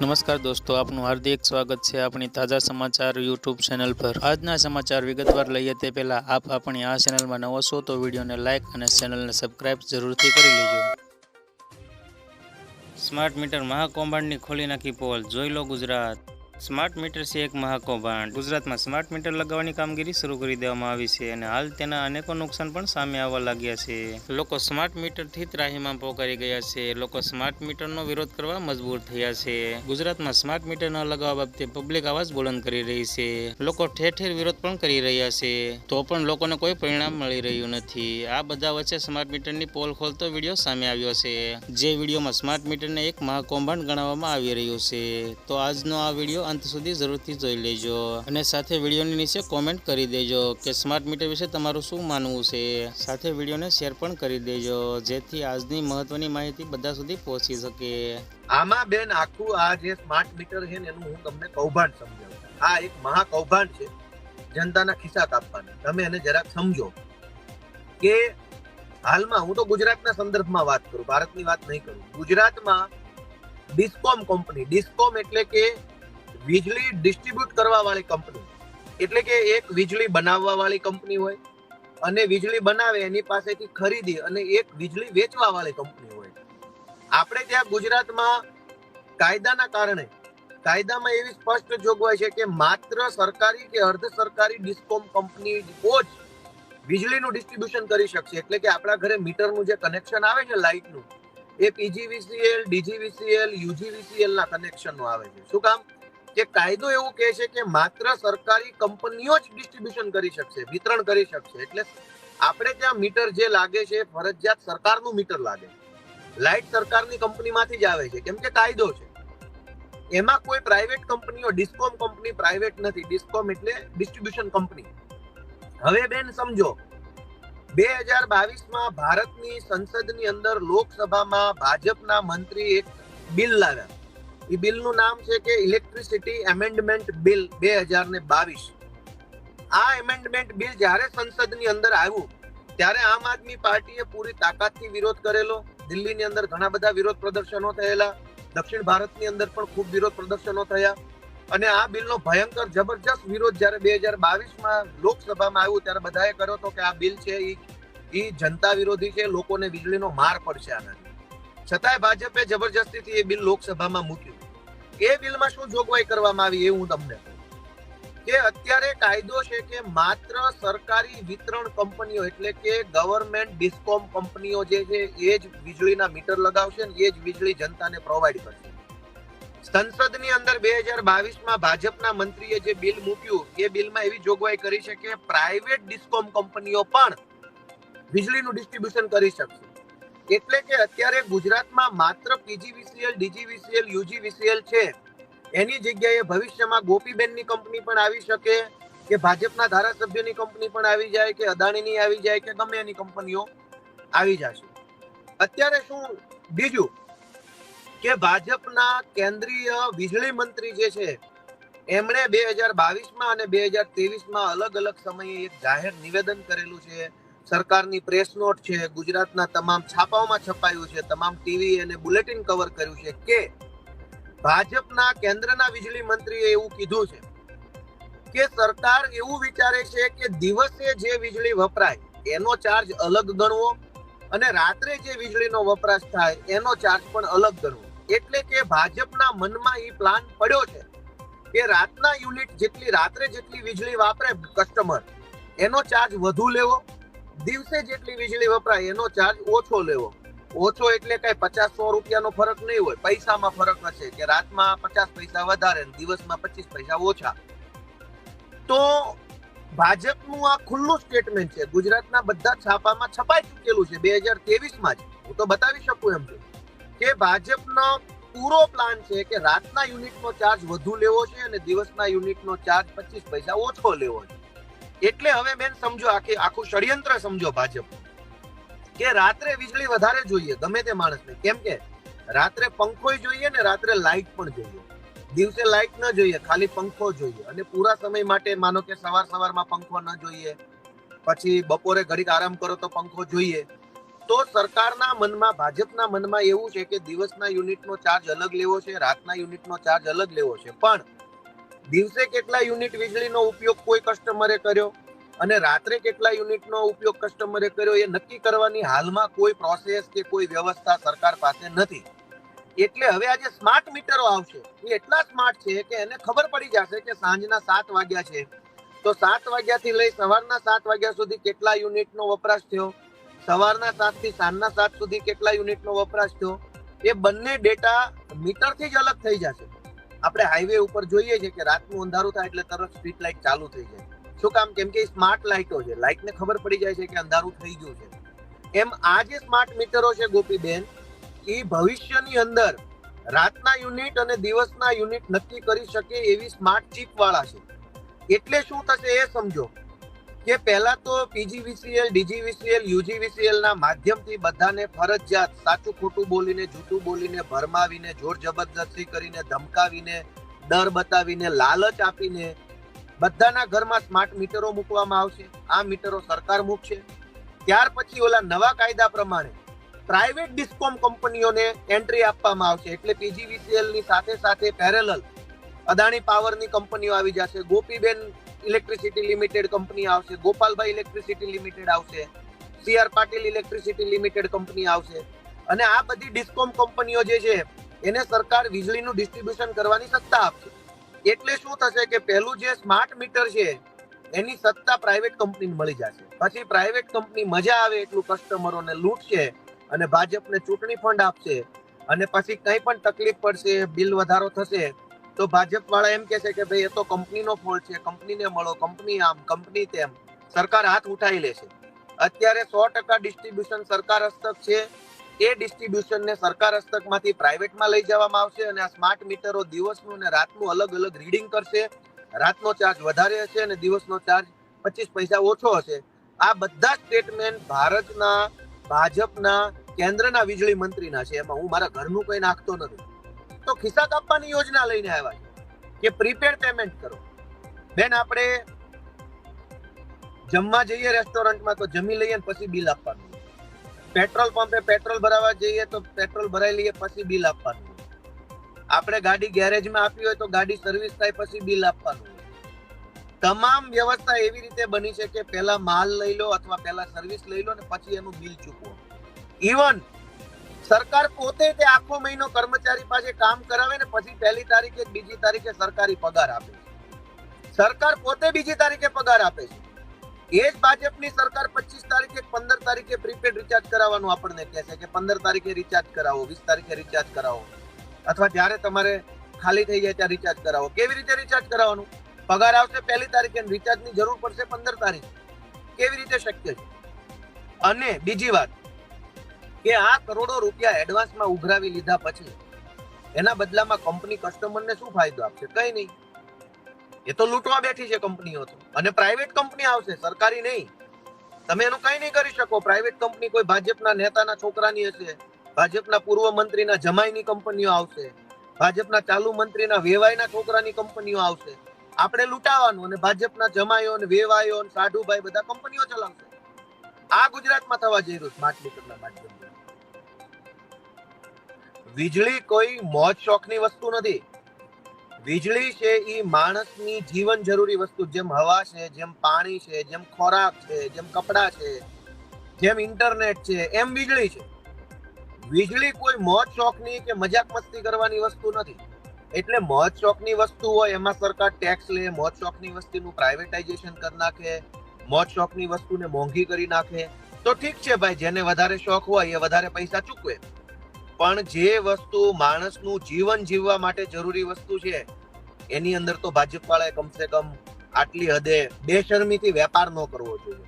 નમસ્કાર દોસ્તો, આપનું હાર્દિક સ્વાગત છે આપણી તાજા સમાચાર યુટ્યુબ ચેનલ પર. આજના સમાચાર વિગતવાર લઈએ તે પહેલા આપ આપણી આ ચેનલમાં નવો છો તો વિડીયોને લાઇક અને ચેનલને સબસ્ક્રાઇબ જરૂરથી કરી લેજો. સ્માર્ટ મીટર મહાકૌભાંડની ખોલી નાખી પોલ. જોઈ લો ગુજરાત. સ્માર્ટ મીટર છે એક મહાકૌભાંડ ગુજરાતમાં સ્માર્ટ મીટર લગાવવાની કામગીરી શરૂ કરી દેવામાં આવી છે અને હાલ તેના અનેકો નુકસાન પણ સામે આવવા લાગ્યા છે. લોકો સ્માર્ટ મીટરથી ત્રાહીમાં પોકારી ગયા છે. લોકો સ્માર્ટ મીટરનો વિરોધ કરવા મજબૂર થયા છે. ગુજરાતમાં સ્માર્ટ મીટર ન લગાવવા બાબતે પબ્લિક આવાજ બુલંદ કરી રહી છે. લોકો ઠેર ઠેર વિરોધ પણ કરી રહ્યા છે. તો પણ લોકોને કોઈ પરિણામ મળી રહ્યું નથી. આ બધા વચ્ચે સ્માર્ટ મીટરની પોલ ખોલતો વીડિયો સામે આવ્યો છે. જે વિડીયોમાં સ્માર્ટ મીટરને એક મહાકૌભાંડ ગણાવવામાં આવી રહ્યું છે. તો આજનો આ વીડિયો અંત સુધી જરૂરથી જોઈ લેજો. અને સાથે વિડીયોની નીચે કોમેન્ટ કરી દેજો કે સ્માર્ટ મીટર વિશે તમારું શું માનવું છે. સાથે વિડીયોને શેર પણ કરી દેજો, જેથી આજની મહત્વની માહિતી બધા સુધી પહોંચી શકે. આમાં બેન, આખું આ જે સ્માર્ટ મીટર છે ને, એનું હું તમને કૌભાંડ સમજાવું. આ એક મહા કૌભાંડ છે જનતાના ખિસ્સા કાપવાના. તમે એને જરાક સમજો. કે હાલમાં, હું તો ગુજરાતના સંદર્ભમાં વાત કરું, ભારતની વાત નહીં કરું. ગુજરાતમાં ડિસ્કોમ કંપની ડિસ્કોમ એટલે કે વીજળી ડિસ્ટ્રીબ્યુટ કરવા વાળી કંપની. એટલે કે એક વીજળી બનાવવા વાળી કંપની હોય, અને વીજળી બનાવે એની પાસેથી ખરીદી અને એક વીજળી વેચવા વાળી કંપની હોય. આપણે ત્યાં ગુજરાતમાં કાયદાના કારણે, કાયદામાં એવી સ્પષ્ટ જોગવાઈ છે કે માત્ર સરકારી કે અર્ધ સરકારી ડિસ્કોમ કંપની જ વીજળીનું ડિસ્ટ્રીબ્યુશન કરી શકશે. એટલે કે આપણા ઘરે મીટરનું જે કનેક્શન આવે છે લાઇટનું, એ પીજીવીસીએલ, ડીજીવીસીએલ યુજીવીસીએલ ના કનેક્શનનું આવે છે. શું કામ? કે કાયદો એવું કહે છે કે માત્ર સરકારી કંપનીઓ જ ડિસ્ટ્રીબ્યુશન કરી શકશે, વિતરણ કરી શકશે. એટલે આપણે ત્યાં મીટર જે લાગે છે, ફરજિયાત સરકારનું મીટર લાગે લાઇટ સરકારની કંપનીમાંથી જ આવે છે. કેમ કે કાયદો છે. એમાં કોઈ પ્રાઇવેટ કંપનીઓ, ડિસ્કોમ કંપની પ્રાઇવેટ નથી. ડિસ્કોમ એટલે ડિસ્ટ્રીબ્યુશન કંપની. હવે બેન સમજો, બે હજાર બાવીસમાં ભારતની સંસદની અંદર લોકસભામાં ભાજપના મંત્રી એક બિલ લાવ્યા. એ બિલનું નામ છે કે ઇલેક્ટ્રિસિટી એમેન્ડમેન્ટ બિલ બે હજાર ને બાવીસ. આ એમેન્ડમેન્ટ બિલ જ્યારે સંસદની અંદર આવ્યું, ત્યારે આમ આદમી પાર્ટીએ પૂરી તાકાતથી વિરોધ કરેલો. દિલ્હીની અંદર ઘણા બધા વિરોધ પ્રદર્શનો થયેલા. દક્ષિણ ભારતની અંદર પણ ખૂબ વિરોધ પ્રદર્શનો થયા. અને આ બિલનો ભયંકર, જબરજસ્ત વિરોધ જ્યારે બે હજાર બાવીસમાં લોકસભામાં આવ્યું, ત્યારે બધાએ કર્યો હતો કે આ બિલ છે એ જનતા વિરોધી છે, લોકોને વીજળીનો માર પડશે આનાથી. છતાંય ભાજપે જબરજસ્તીથી એ બિલ લોકસભામાં મૂક્યું. એ બિલમાં શું જોગવાઈ કરવામાં આવી એ હું તમને કે અત્યારે કાયદો છે કે માત્ર સરકારી વિતરણ કંપનીઓ એટલે કે ગવર્મેન્ટ ડિસ્કોમ કંપનીઓ જે છે, એ જ વીજળીના મીટર લગાવશે ને એ જ વીજળી જનતાને પ્રોવાઈડ કરશે. સંસદની અંદર બે હજાર બાવીસમાં ભાજપના મંત્રીએ જે બિલ મૂક્યું, એ બિલમાં એવી જોગવાઈ કરી છે કે પ્રાઇવેટ ડિસ્કોમ કંપનીઓ પણ વીજળીનું ડિસ્ટ્રીબ્યુશન કરી શકશે. એટલે કે અત્યારે ગુજરાતમાં માત્ર પીજીવીસીએલ, ડીજીવીસીએલ, યુજીવીસીએલ છે. એની જગ્યાએ ભવિષ્યમાં ગોપીબેનની કંપની પણ આવી શકે, કે ભાજપના ધારાસભ્યની કંપની પણ આવી જાય, કે અદાણીની આવી જાય, કે ગમે એની કંપનીઓ આવી જશે. અત્યારે શું, બીજું કે ભાજપના કેન્દ્રીય વીજળી મંત્રી જે છે, એમણે બે હજાર બાવીસમાં અને બે હજાર ત્રેવીસમાં અલગ અલગ સમયે એક જાહેર નિવેદન કરેલું છે સરકારની પ્રેસ નોટ છે, ગુજરાતના તમામ છાપાઓમાં છપાયું છે, તમામ ટીવી અને બુલેટિન કવર કર્યું છે કે ભાજપના કેન્દ્રના વીજળી મંત્રીએ એવું કીધું છે કે સરકાર એવું વિચારે છે કે દિવસે જે વીજળી વપરાય, એનો ચાર્જ અલગ ગણવો અને રાત્રે જે વીજળીનો વપરાશ થાય, એનો ચાર્જ પણ અલગ ગણવો. એટલે કે ભાજપના મનમાં એ પ્લાન પડ્યો છે કે રાતના યુનિટ જેટલી રાત્રે જેટલી વીજળી વાપરે કસ્ટમર એનો ચાર્જ વધુ લેવો દિવસે જેટલી વીજળી વપરાય, એનો ચાર્જ ઓછો લેવો. ઓછો એટલે કઈ પચાસ સો રૂપિયાનો ફરક નહીં હોય, પૈસામાં ફરક હશે કે રાતમાં પચાસ પૈસા વધારે દિવસમાં પચીસ પૈસા ઓછા. તો ભાજપનું આ ખુલ્લું સ્ટેટમેન્ટ છે, ગુજરાતના બધા છાપામાં છપાઈ ચૂકેલું છે બે હજાર ત્રેવીસમાં જ. હું તો બતાવી શકું એમ છું કે ભાજપનો પૂરો પ્લાન છે કે રાતના યુનિટનો ચાર્જ વધુ લેવો છે અને દિવસના યુનિટનો ચાર્જ પચીસ પૈસા ઓછો લેવો છે. એટલે હવે બેન સમજો આખી આખું ષડયંત્ર સમજો ભાજપ. કે રાત્રે વીજળી વધારે જોઈએ, ગમે તે માણસને. કેમ કે રાત્રે પંખો જોઈએ ને રાત્રે લાઇટ પણ જોઈએ. દિવસે લાઇટ ન જોઈએ, ખાલી પંખો જોઈએ. અને પૂરા સમય માટે માનો કે સવાર સવારમાં પંખો ન જોઈએ, પછી બપોરે ઘડીક આરામ કરો તો પંખો જોઈએ. તો સરકારના મનમાં, ભાજપના મનમાં એવું છે કે દિવસના યુનિટનો ચાર્જ અલગ લેવો છે, રાતના યુનિટનો ચાર્જ અલગ લેવો છે. પણ દિવસે કેટલા યુનિટ વીજળીનો ઉપયોગ કોઈ કસ્ટમરે કર્યો? અને રાત્રે કેટલા યુનિટનો ઉપયોગ કસ્ટમરે કર્યો? એ નક્કી કરવાની હાલમાં કોઈ પ્રોસેસ કે કોઈ વ્યવસ્થા સરકાર પાસે નથી. એટલે હવે આ જે સ્માર્ટ મીટરો આવશે. એ એટલા સ્માર્ટ છે કે એને ખબર પડી જશે કે સાંજના સાત વાગ્યા છે. તો સાત વાગ્યાથી લઈ સવારના સાત વાગ્યા સુધી કેટલા યુનિટનો વપરાશ થયો? સવારના સાતથી સાંજના સાત સુધી કેટલા યુનિટનો વપરાશ થયો? એ બંને ડેટા મીટરથી જ અલગ થઈ જશે. આપણે હાઈવે ઉપર જોઈએ છે કે રાતનું અંધારું થાય એટલે તરત સ્ટ્રીટ લાઇટ ચાલુ થઈ જાય. શું કામ? કેમ કે સ્માર્ટ લાઇટો છે. લાઇટને ખબર પડી જાય છે કે અંધારું થઈ ગયું છે. એમ આ જે સ્માર્ટ મીટરો છે ગોપીબેન એ ભવિષ્યની અંદર રાતના યુનિટ અને દિવસના યુનિટ નક્કી કરી શકે એવી સ્માર્ટ ચીપ વાળા છે. એટલે શું થશે એ સમજો. કે પહેલા તો પીજીવીસીએલ ડીજીવીસીએલ યુજીવીસીએલ ના માધ્યમથી બધાને ફરજિયાત સાચું ખોટું બોલીને, જૂઠું બોલીને, ભરમાવીને, જોર જબરદસ્તી કરીને, ધમકાવીને, ડર બતાવીને, લાલચ આપીને બધાના ઘરમાં સ્માર્ટ મીટરો મૂકવામાં આવશે. આ મીટરો સરકાર મૂકશે. ત્યાર પછી ઓલા નવા કાયદા પ્રમાણે પ્રાઇવેટ ડિસ્કોમ કંપનીઓને એન્ટ્રી આપવામાં આવશે. એટલે પીજીવીસીએલની સાથે સાથે પેરેલલ અદાણી પાવરની કંપનીઓ આવી જશે. ગોપીબેન ઇલેક્ટ્રિસિટી લિમિટેડ કંપની આવશે, ગોપાલભાઈ ઇલેક્ટ્રિસિટી લિમિટેડ આવશે CR Patil electricity limited company આવશે. અને આ બધી ડિસ્કોમ કંપનીઓ જે છે, એને સરકાર વીજળીનું ડિસ્ટ્રીબ્યુશન કરવાની સત્તા આપશે. એટલે શું થશે કે પહેલું જે સ્માર્ટ મીટર છે, એની સત્તા પ્રાઇવેટ કંપનીને મળી જશે. પછી પ્રાઇવેટ કંપની મજા આવે એટલું કસ્ટમરોને લૂંટશે અને ભાજપને ચૂંટણી ફંડ આપશે. અને પછી કંઈ પણ તકલીફ પડશે બિલ વધારો થશે તો ભાજપ વાળા એમ છે કે ભાઈ એ તો કંપનીનો ફોલ્ટ છે, કંપનીને મળો, કંપની આમ, કંપની તેમ. સરકાર હાથ ઉઠાવી લેશે અત્યારે સો ટકા ડિસ્ટ્રીબ્યુશન સરકાર હસ્તક છે. એ ડિસ્ટ્રીબ્યુશનને સરકાર હસ્તકમાંથી પ્રાઇવેટમાં લઈ જવામાં આવશે અને આ સ્માર્ટ મીટરો દિવસનું અને રાતનું અલગ અલગ રીડિંગ કરશે. રાતનો ચાર્જ વધારે હશે અને દિવસનો ચાર્જ પચીસ પૈસા ઓછો હશે. આ બધા સ્ટેટમેન્ટ ભારતના, ભાજપના, કેન્દ્રના વીજળી મંત્રીના છે. એમાં હું મારા ઘરનું કઈ નાખતો નથી. તો ખિસ્સા કાપવાની યોજના લઈને આવ્યા છે કે પ્રીપેડ પેમેન્ટ કરો. બેન આપણે જમવા જઈએ રેસ્ટોરન્ટમાં તો જમી લઈએ પછી બિલ આપવાનું. પેટ્રોલ પંપે પેટ્રોલ ભરાવા જઈએ તો પેટ્રોલ ભરાઈ લઈએ પછી બિલ આપવાનું. આપણે ગાડી ગેરેજમાં આપી હોય તો ગાડી સર્વિસ થાય પછી બિલ આપવાનું. તમામ વ્યવસ્થા એવી રીતે બની છે કે પહેલા માલ લઈ લો અથવા પહેલા સર્વિસ લઈ લો ને પછી એનું બિલ ચૂકવો. ઇવન સરકાર પોતે તે આખો મહિનો કર્મચારી પાસે કામ કરાવે ને પછી પહેલી તારીખે બીજી તારીખે સરકારી પગાર આપે છે. સરકાર પોતે બીજી તારીખે પગાર આપે છે. એ જ ભાજપની સરકાર પચીસ તારીખે પંદર તારીખે પ્રીપેડ રિચાર્જ કરાવવાનું આપણને કહે છે કે પંદર તારીખે રિચાર્જ કરાવો, વીસ તારીખે રિચાર્જ કરાવો. અથવા જ્યારે તમારે ખાલી થઈ જાય ત્યાં રિચાર્જ કરાવો. કેવી રીતે રિચાર્જ કરાવવાનું? પગાર આવશે પહેલી તારીખે રિચાર્જની જરૂર પડશે પંદર તારીખે. કેવી રીતે શક્ય છે? અને બીજી વાત કે આ કરોડો રૂપિયા એડવાન્સમાં ઉઘરાવી લીધા પછી એના બદલામાં કંપની કસ્ટમરને શું ફાયદો આપશે? કઈ નહીં. એ તો લૂંટવા બેઠી છે કંપનીઓ તો. અને પ્રાઇવેટ કંપની આવશે, સરકારી નહીં. તમે એનું કઈ નહીં કરી શકો. પ્રાઇવેટ કંપની કોઈ ભાજપના નેતાના છોકરાની હશે, ભાજપના પૂર્વ મંત્રીના જમાઈની કંપનીઓ આવશે, ભાજપના ચાલુ મંત્રીના વેવાઈના છોકરાની કંપનીઓ આવશે. આપણે લૂંટાવાનું અને ભાજપના જમાઈઓ અને વેવાઈઓ સાઢુભાઈ બધા કંપનીઓ ચલાવશે. આ ગુજરાતમાં થવા જઈ રહ્યું સ્માર્ટ મીટરના માધ્યમથી વીજળી કોઈ મોજ શોખની વસ્તુ નથી. વીજળી છે એ માણસની જીવન જરૂરી વસ્તુ. જેમ હવા છે, જેમ પાણી છે, જેમ ખોરાક છે, જેમ કપડાં છે, જેમ ઇન્ટરનેટ છે, એમ વીજળી છે. વીજળી કોઈ મોજ શોખની કે મજાક મસ્તી કરવાની વસ્તુ નથી. એટલે મોજ શોખની વસ્તુ હોય એમાં સરકાર ટેક્સ લે, મોજ શોખની વસ્તુનું પ્રાઇવેટાઇઝેશન કરી નાખે, મોજ શોખની વસ્તુને મોંઘી કરી નાખે. તો ઠીક છે ભાઈ, જેને વધારે શોખ હોય એ વધારે પૈસા ચૂકવે. પણ જે વસ્તુ માણસનું જીવન જીવવા માટે જરૂરી વસ્તુ છે, એની અંદર તો ભાજપ વાળાએ કમસે કમ આટલી હદે બેશરમીથી વેપાર ન કરવો જોઈએ.